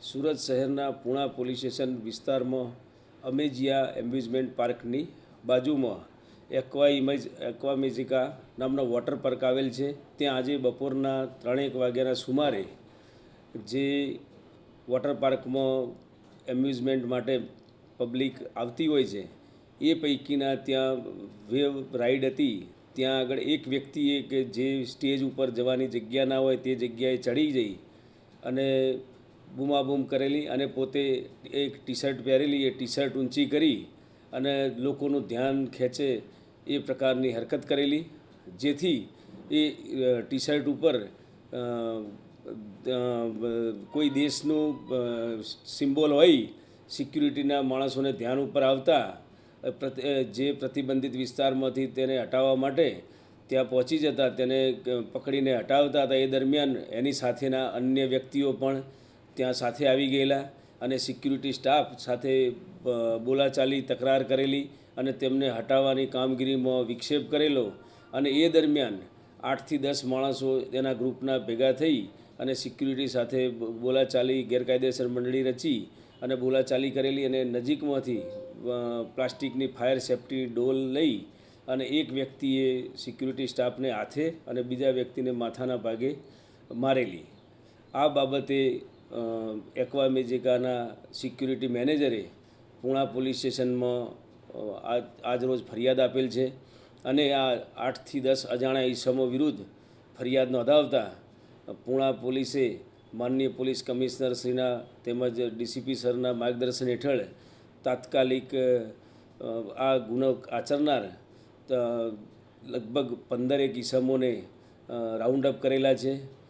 સુરત શહેરના Puna police station વિસ્તારમાં અમેજિયા amusement પાર્કની બાજુમાં એક્વા ઇમેજ, એક્વા મેજિકા નામનો વોટર પાર્ક આવેલ છે. ત્યાં આજે બપોરના ત્રણેક વાગ્યાના સુમારે જે વોટર પાર્કમાં એમ્યુઝમેન્ટ માટે પબ્લિક આવતી હોય છે, એ પૈકીના ત્યાં વેવ રાઈડ હતી. ત્યાં આગળ એક વ્યક્તિએ કે જે સ્ટેજ ઉપર જવાની જગ્યા ના હોય તે જગ્યાએ ચડી જઈ અને બૂમાબૂમ કરેલી અને પોતે એક ટી શર્ટ પહેરેલી, એ ટી શર્ટ ઊંચી કરી અને લોકોનું ધ્યાન ખેંચે એ પ્રકારની હરકત કરેલી. જેથી એ ટી શર્ટ ઉપર કોઈ દેશનું સિમ્બોલ હોય, સિક્યુરિટીના માણસોને ધ્યાન ઉપર આવતા જે પ્રતિબંધિત વિસ્તારમાંથી તેને હટાવવા માટે ત્યાં પહોંચી જતા, તેને પકડીને હટાવતા હતા. એ દરમિયાન એની સાથેના અન્ય વ્યક્તિઓ પણ ત્યાં સાથે આવી ગયેલા અને સિક્યુરિટી સ્ટાફ સાથે બોલાચાલી, તકરાર કરેલી અને તેમને હટાવવાની કામગીરીમાં વિક્ષેપ કરેલો અને એ દરમિયાન આઠથી દસ માણસો તેના ગ્રુપના ભેગા થઈ અને સિક્યુરિટી સાથે બોલાચાલી, ગેરકાયદેસર મંડળી રચી અને બોલાચાલી કરેલી અને નજીકમાંથી પ્લાસ્ટિકની ફાયર સેફ્ટી ડોલ લઈ અને એક વ્યક્તિએ સિક્યુરિટી સ્ટાફને હાથે અને બીજા વ્યક્તિને માથાના ભાગે મારેલી. આ બાબતે એક્વા મેજિકાના સિક્યુરિટી મેનેજરે પૂણા પોલીસ સ્ટેશનમાં આજરોજ ફરિયાદ આપેલ છે અને આ આઠથી દસ અજાણ્યા ઈસમો વિરુદ્ધ ફરિયાદ નોંધાવતા પૂણા પોલીસે માનનીય પોલીસ કમિશનર તેમજ ડીસીપી સરના માર્ગદર્શન હેઠળ તાત્કાલિક આ ગુનો આચરનાર લગભગ પંદરેક ઈસમોને રાઉન્ડ અપ કરેલા છે.